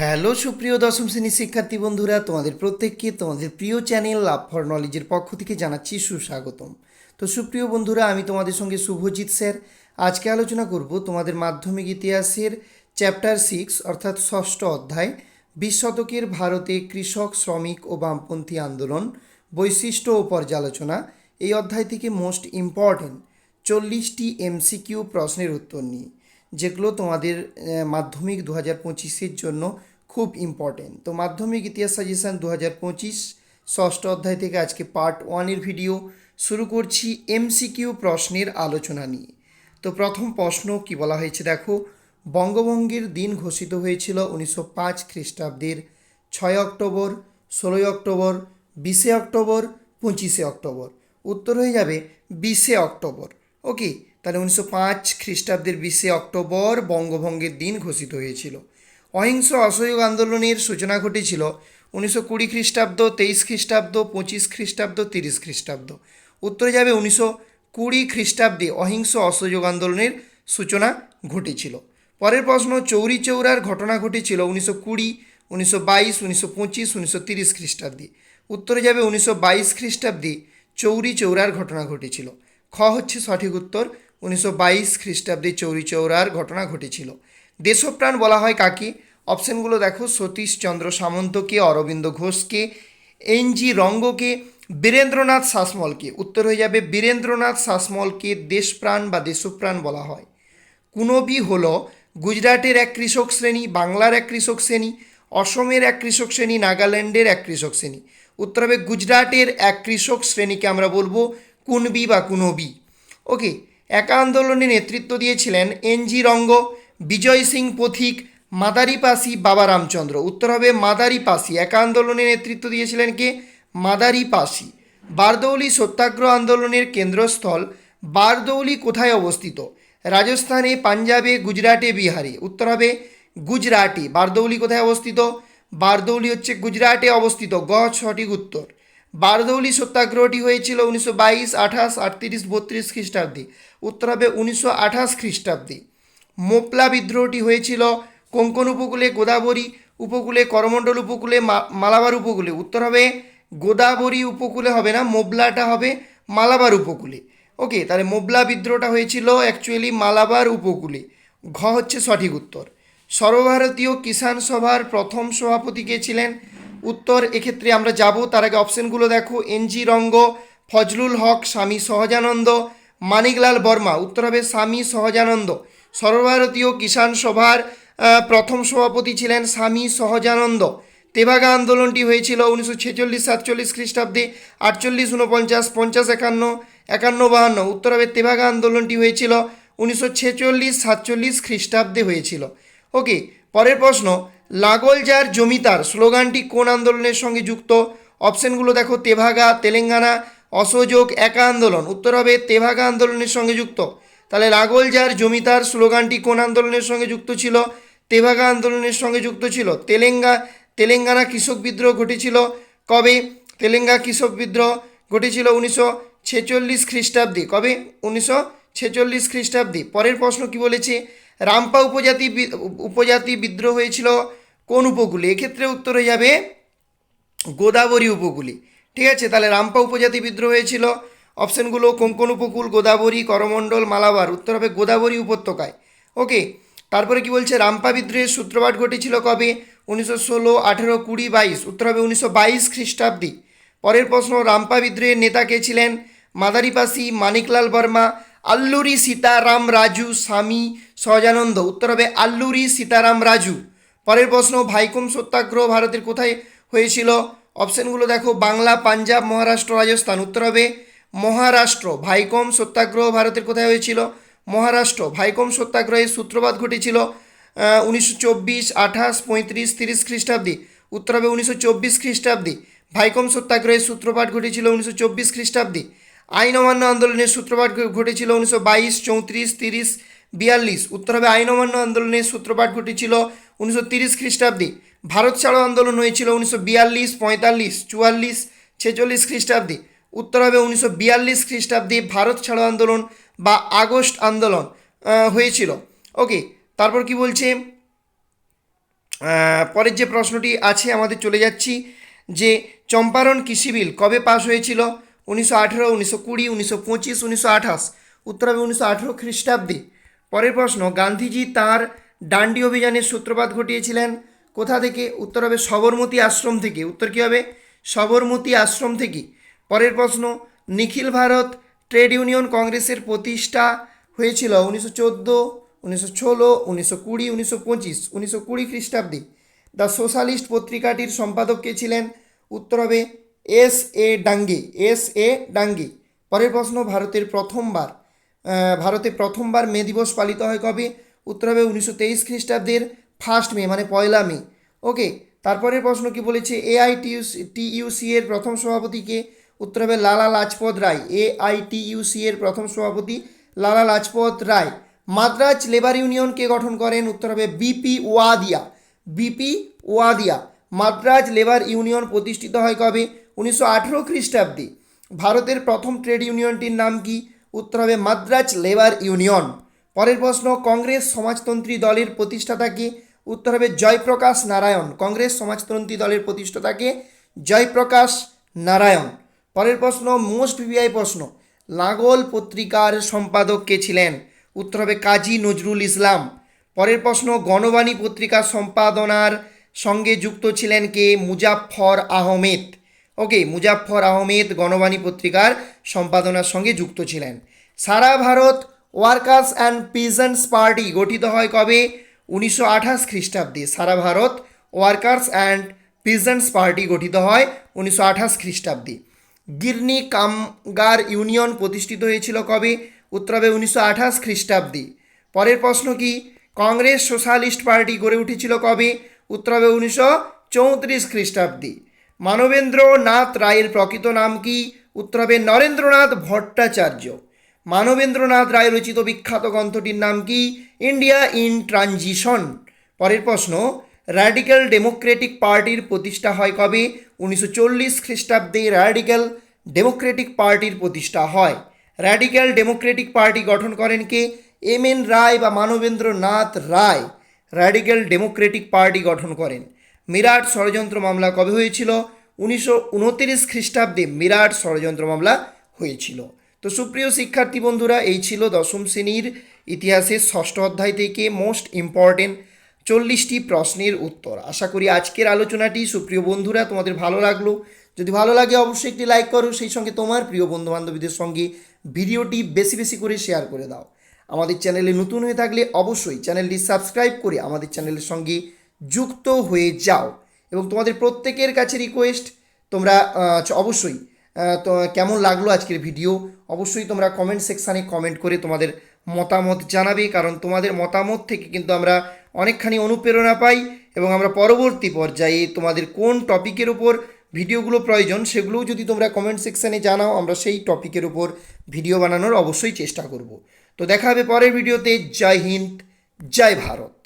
Hello সুপ্রিয় দশম শ্রেণির শিক্ষার্থী বন্ধুরা, তোমাদের প্রত্যেককে তোমাদের প্রিয় চ্যানেল লাভ ফর নলেজের পক্ষ থেকে জানাচ্ছি সুস্বাগতম। তো সুপ্রিয় বন্ধুরা, আমি তোমাদের সঙ্গে শুভজিৎ স্যার। আজকে আলোচনা করব তোমাদের মাধ্যমিক ইতিহাসের চ্যাপ্টার সিক্স, অর্থাৎ ষষ্ঠ অধ্যায়, বিশ শতকের ভারতে কৃষক, শ্রমিক ও বামপন্থী আন্দোলন, বৈশিষ্ট্য ও পর্যালোচনা। এই অধ্যায় থেকে মোস্ট ইম্পর্ট্যান্ট চল্লিশটি এমসিকিউ প্রশ্নের উত্তর নিয়ে যেগুলো তোমাদের মাধ্যমিক দু হাজার পঁচিশের জন্য খুব ইম্পর্টেন্ট তো মাধ্যমিক ইতিহাস সাজেশন দু হাজার পঁচিশ, ষষ্ঠ অধ্যায় থেকে আজকে পার্ট ওয়ানের ভিডিও শুরু করছি এমসিকিউ প্রশ্নের আলোচনা নিয়ে। তো প্রথম প্রশ্ন কি বলা হয়েছে দেখো, বঙ্গভঙ্গের দিন ঘোষিত হয়েছিল উনিশশো পাঁচ খ্রিস্টাব্দের ছয় অক্টোবর, ষোলোই অক্টোবর, বিশে অক্টোবর, পঁচিশে অক্টোবর। উত্তর হয়ে যাবে বিশে অক্টোবর। ওকে তাহলে উনিশশো পাঁচ খ্রিস্টাব্দের বিশে অক্টোবর বঙ্গভঙ্গের দিন ঘোষিত হয়েছিল। অহিংস অসহযোগ আন্দোলনের সূচনা ঘটেছিল উনিশশো কুড়ি খ্রিস্টাব্দ, তেইশ খ্রিস্টাব্দ, পঁচিশ খ্রিস্টাব্দ, তিরিশ খ্রিস্টাব্দ। উত্তরে যাবে উনিশশো কুড়ি খ্রিস্টাব্দে অহিংস অসহযোগ আন্দোলনের সূচনা ঘটেছিল। পরের প্রশ্ন, চৌরি চৌরার ঘটনা ঘটেছিল উনিশশো কুড়ি, উনিশশো বাইশ, উনিশশো পঁচিশ, উনিশশো তিরিশ খ্রিস্টাব্দে। উত্তরে যাবে উনিশশো বাইশ খ্রিস্টাব্দে চৌরি চৌরার ঘটনা ঘটেছিল। খ হচ্ছে সঠিক উত্তর উনিশশো বাইশ খ্রিস্টাব্দে চৌরি চৌরার ঘটনা ঘটেছিল। দেশপ্রাণ বলা হয় কাকে? অপশানগুলো দেখো। সতীশচন্দ্র সামন্তকে, অরবিন্দ ঘোষকে এনজি রঙ্গকে, বীরেন্দ্রনাথ শাসমলকে উত্তর হয়ে যাবে বীরেন্দ্রনাথ শাসমলকে দেশপ্রাণ বা দেশপ্রাণ বলা হয়। কুনবি হল গুজরাটের এক কৃষক শ্রেণি, বাংলার এক কৃষক শ্রেণি, অসমের এক কৃষক শ্রেণি, নাগাল্যান্ডের এক কৃষক শ্রেণি। উত্তর হবে গুজরাটের এক কৃষক শ্রেণীকে আমরা বলব কুনবি বা কুনবি। ওকে একা আন্দোলনে নেতৃত্ব দিয়েছিলেন এনজি রঙ্গ, বিজয় সিং পথিক মাদারি পাসি বাবা রামচন্দ্র। উত্তর হবে মাদারি পাসি একা আন্দোলনে নেতৃত্ব দিয়েছিলেন কে? মাদারি পাসি বারদৌলি সত্যাগ্রহ আন্দোলনের কেন্দ্রস্থল বারদৌলি কোথায় অবস্থিত? রাজস্থানে, পাঞ্জাবে, গুজরাটে, বিহারে। উত্তর হবে গুজরাটে। বারদৌলি কোথায় অবস্থিত? বারদৌলি হচ্ছে গুজরাটে অবস্থিত। গ সঠিক উত্তর। বারদৌলি সত্যাগ্রহটি হয়েছিল উনিশশো বাইশ, আঠাশ, আটত্রিশ, বত্রিশ খ্রিস্টাব্দে। উত্তর হবে উনিশশো আঠাশ খ্রিস্টাব্দে। মোপলা বিদ্রোহটি হয়েছিল কোঙ্কন উপকূলে, গোদাবরী উপকূলে, করমণ্ডল উপকূলে মালাবার উপকূলে। উত্তর হবে গোদাবরী উপকূলে হবে না মোবলাটা হবে মালাবার উপকূলে। ওকে তাহলে মোবলা বিদ্রোহটা হয়েছিল অ্যাকচুয়ালি মালাবার উপকূলে। ঘ হচ্ছে সঠিক উত্তর। সর্বভারতীয় কিষাণ সভার প্রথম সভাপতি কে ছিলেন? উত্তর, এক্ষেত্রে আমরা যাব, তার আগে অপশনগুলো দেখো এনজি রঙ্গ, ফজলুল হক, স্বামী সহজানন্দ, মানিকলাল বর্মা, উত্তর হবে স্বামী সহজানন্দ। সর্বভারতীয় কিষাণ সভার প্রথম সভাপতি ছিলেন স্বামী সহজানন্দ। তেভাগা আন্দোলনটি হয়েছিল উনিশশো ছেচল্লিশ, সাতচল্লিশ খ্রিস্টাব্দে, আটচল্লিশ উনপঞ্চাশ পঞ্চাশ, একান্ন একান্ন, বাহান্ন। উত্তর হবে তেভাগা আন্দোলনটি হয়েছিল উনিশশো ছেচল্লিশ, সাতচল্লিশ খ্রিস্টাব্দে হয়েছিল। ওকে, পরের প্রশ্ন লাগল যার জমিদার স্লোগানটি কোন আন্দোলনের সঙ্গে যুক্ত? অপশনগুলো দেখো, তেভাগা, তেলেঙ্গানা, অসহযোগ, একা আন্দোলন। উত্তর হবে, তেভাগা আন্দোলনের সঙ্গে যুক্ত। তাহলে লাগল যার জমিদার স্লোগানটি কোন আন্দোলনের সঙ্গে যুক্ত ছিল? তেভাগা আন্দোলনের সঙ্গে যুক্ত ছিল। তেলেঙ্গা, তেলেঙ্গানা কৃষক বিদ্রোহ ঘটেছিল কবে? তেলেঙ্গা কৃষক বিদ্রোহ ঘটেছিল উনিশশো ছেচল্লিশ খ্রিস্টাব্দে। কবে? উনিশশো ছেচল্লিশ খ্রিস্টাব্দে। পরের প্রশ্ন কি বলেছে? রামপা উপজাতি উপজাতি বিদ্রোহ হয়েছিল কোন উপকূলে? এক্ষেত্রে উত্তর হয়ে যাবে গোদাবরী উপকূলে। ঠিক আছে? তাহলে রামপা উপজাতি বিদ্রোহ হয়েছিল। অপশনগুলো কোঙ্কন উপকূল? গোদাবরী করমণ্ডল মালাবার। উত্তর হবে গোদাবরী উপত্যকায়। ওকে তারপরে কি বলছে? রামপা বিদ্রোহের সূত্রপাত ঘটেছিল কবে? উনিশশো ষোলো, আঠেরো, কুড়ি, বাইশ। উত্তর হবে উনিশশো বাইশ খ্রিস্টাব্দে। পরের প্রশ্ন, রামপা বিদ্রোহের নেতা কে ছিলেন? মাদারিপাসি মানিকলাল বর্মা, আল্লুরি সীতারাম রাজু, স্বামী সহজানন্দ। উত্তর হবে আল্লুরি সীতারাম রাজু। পরের প্রশ্ন, ভাইকম সত্যাগ্রহ ভারতের কোথায় হয়েছিল? অপশনগুলো দেখো, বাংলা, পাঞ্জাব, মহারাষ্ট্র, রাজস্থান। উত্তর হবে মহারাষ্ট্র। ভাইকম সত্যাগ্রহ ভারতের কোথায় হয়েছিল? মহারাষ্ট্র। ভাইকম সত্যাগ্রহের সূত্রপাত ঘটেছিল উনিশশো চব্বিশ, আঠাশ, পঁয়ত্রিশ, তিরিশ খ্রিস্টাব্দে। উত্তর হবে উনিশশো চব্বিশ খ্রিস্টাব্দে। ভাইকম সত্যাগ্রহের সূত্রপাত ঘটেছিল উনিশশো চব্বিশ খ্রিস্টাব্দে। আইন অমান্য আন্দোলনের সূত্রপাত ঘটেছিল উনিশশো বাইশ, চৌত্রিশ, তিরিশ বিয়াল্লিশ। উত্তর হবে আইন অমান্য আন্দোলনের সূত্রপাত ঘটেছিল উনিশশো তিরিশ খ্রিস্টাব্দে। ভারত ছাড়ো আন্দোলন হয়েছিল উনিশশো বিয়াল্লিশ, পঁয়তাল্লিশ, চুয়াল্লিশ, ছেচল্লিশ খ্রিস্টাব্দে। উত্তর হবে উনিশশো বিয়াল্লিশ খ্রিস্টাব্দে ভারত ছাড়ো আন্দোলন বা আগস্ট আন্দোলন হয়েছিল। ওকে, তারপর কি বলছে? পরের যে প্রশ্নটি আছে, আমাদের চলে যাচ্ছি যে চম্পারণ কৃষি বিল কবে পাশ হয়েছিল? উনিশশো আঠেরো, উনিশশো কুড়ি, উনিশশো পঁচিশ, উনিশশো আঠাশ। উত্তর হবে উনিশশো আঠেরো খ্রিস্টাব্দে। পরের প্রশ্ন, গান্ধীজি তার ডান্ডি অভিযানের সূত্রপাত ঘটিয়েছিলেন কোথা থেকে? উত্তর হবে সবরমতী আশ্রম থেকে। উত্তর কী হবে? সবরমতী আশ্রম থেকে। পরের প্রশ্ন, নিখিল ভারত ট্রেড ইউনিয়ন কংগ্রেসের প্রতিষ্ঠা হয়েছিল উনিশশো চোদ্দ, উনিশশো ষোলো, উনিশশো কুড়ি, উনিশশো পঁচিশ, উনিশশো কুড়ি খ্রিস্টাব্দে। দ্য সোশ্যালিস্ট পত্রিকাটির সম্পাদক কে ছিলেন? উত্তর হবে এস এ ডাঙ্গে, এস এ ডাঙ্গে। পরের প্রশ্ন, ভারতের প্রথমবার ভারতে প্রথমবার মে দিবস পালিত হয় কবে? উত্তর হবে উনিশশো তেইশ খ্রিস্টাব্দের ফার্স্ট মে মানে পয়লা মে। ওকে তারপরের প্রশ্ন কি বলেছে? এআইটিউসি এর প্রথম সভাপতিকে উত্তর হবে লালা লাজপত রায়। এআইটিইউসি এর প্রথম সভাপতি লালা লাজপত রায়। মাদ্রাজ লেবার ইউনিয়ন কে গঠন করেন? উত্তর হবে B P Wadia. B P Wadia. Madras labour union প্রতিষ্ঠিত হয় কবে? উনিশশো আঠেরো খ্রিস্টাব্দে। ভারতের প্রথম ট্রেড ইউনিয়নটির নাম কি? উত্তর হবে মাদ্রাজ লেবার ইউনিয়ন। পরের প্রশ্ন, কংগ্রেস সমাজতন্ত্রী দলের প্রতিষ্ঠাতাকে উত্তর হবে জয়প্রকাশ নারায়ণ। কংগ্রেস সমাজতন্ত্রী দলের প্রতিষ্ঠাতাকে জয়প্রকাশ নারায়ণ। পরের প্রশ্ন, মোস্ট ভিভিআই প্রশ্ন, লাঙ্গল পত্রিকার সম্পাদক কে ছিলেন? উত্তর হবে কাজী নজরুল ইসলাম। পরের প্রশ্ন, গণবাণী পত্রিকা সম্পাদনার সঙ্গে যুক্ত ছিলেন কে? মুজাফফর আহমেদ। ওকে মুজাফফর আহমেদ গণবাণী পত্রিকার সম্পাদনার সঙ্গে যুক্ত ছিলেন। সারা ভারত ওয়ার্কার্স অ্যান্ড পিজেন্টস পার্টি গঠিত হয় কবে? উনিশশো আঠাশ খ্রিস্টাব্দে। সারা ভারত ওয়ার্কার্স অ্যান্ড পিজেন্টস পার্টি গঠিত হয় উনিশশো আঠাশ খ্রিস্টাব্দে। গিরনি কামগার ইউনিয়ন প্রতিষ্ঠিত হয়েছিল কবে? উত্তর হবে উনিশশো আঠাশ খ্রিস্টাব্দে। পরের প্রশ্ন কি? কংগ্রেস সোশ্যালিস্ট পার্টি গড়ে উঠেছিল কবে? উত্তর হবে উনিশশো চৌত্রিশ খ্রিস্টাব্দে। মানবেন্দ্র নাথ রায়ের প্রকৃত নাম কি? উত্তর হবে নরেন্দ্রনাথ ভট্টাচার্য। মানবেন্দ্রনাথ রায় রচিত বিখ্যাত গ্রন্থটির নাম কি? India in transition. পরের প্রশ্ন, র্যাডিক্যাল ডেমোক্রেটিক পার্টির প্রতিষ্ঠা হয় কবে? উনিশশো চল্লিশ খ্রিস্টাব্দে র্যাডিক্যাল ডেমোক্রেটিক পার্টির প্রতিষ্ঠা হয়। র্যাডিক্যাল ডেমোক্রেটিক পার্টি গঠন করেন কে? এম এন রায় বা Manabendranath Roy. Radical democratic party গঠন করেন। মিরাট ষড়যন্ত্র মামলা কবে হয়েছিল? উনিশশো উনতিরিশ খ্রিস্টাব্দে মিরাট ষড়যন্ত্র মামলা হয়েছিল। তো সুপ্রিয় শিক্ষার্থী বন্ধুরা, এই ছিল দশম শ্রেণির ইতিহাসের ষষ্ঠ অধ্যায় থেকে মোস্ট ইম্পর্টেন্ট চল্লিশটি প্রশ্নের উত্তর। আশা করি আজকের আলোচনাটি সুপ্রিয় বন্ধুরা তোমাদের ভালো লাগল। যদি ভালো লাগে অবশ্যই একটি লাইক করো, সেই সঙ্গে তোমার প্রিয় বন্ধু বান্ধবীদের সঙ্গে ভিডিওটি বেশি বেশি করে শেয়ার করে দাও। আমাদের চ্যানেলে নতুন হয়ে থাকলে অবশ্যই চ্যানেলটি সাবস্ক্রাইব করে আমাদের চ্যানেলের সঙ্গে যুক্ত হয়ে যাও। এবং তোমাদের প্রত্যেকের কাছে রিকোয়েস্ট তোমরা অবশ্যই তো, কেমন লাগল আজকের ভিডিও অবশ্যই তোমরা কমেন্ট সেকশানে কমেন্ট করে তোমাদের মতামত জানাবে, কারণ তোমাদের মতামত থেকে কিন্তু আমরা অনেকখানি অনুপ্রেরণা পাই এবং আমরা পরবর্তী পর্যায়ে তোমাদের কোন টপিকের উপর ভিডিওগুলো প্রয়োজন সেগুলোও যদি তোমরা কমেন্ট সেকশানে জানাও, আমরা সেই টপিকের উপর ভিডিও বানানোর অবশ্যই চেষ্টা করব। তো দেখা হবে পরের ভিডিওতে জয় হিন্দ, জয় ভারত।